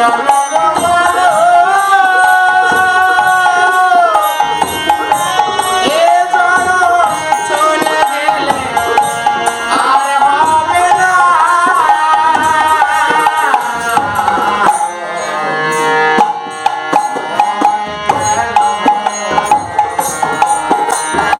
la la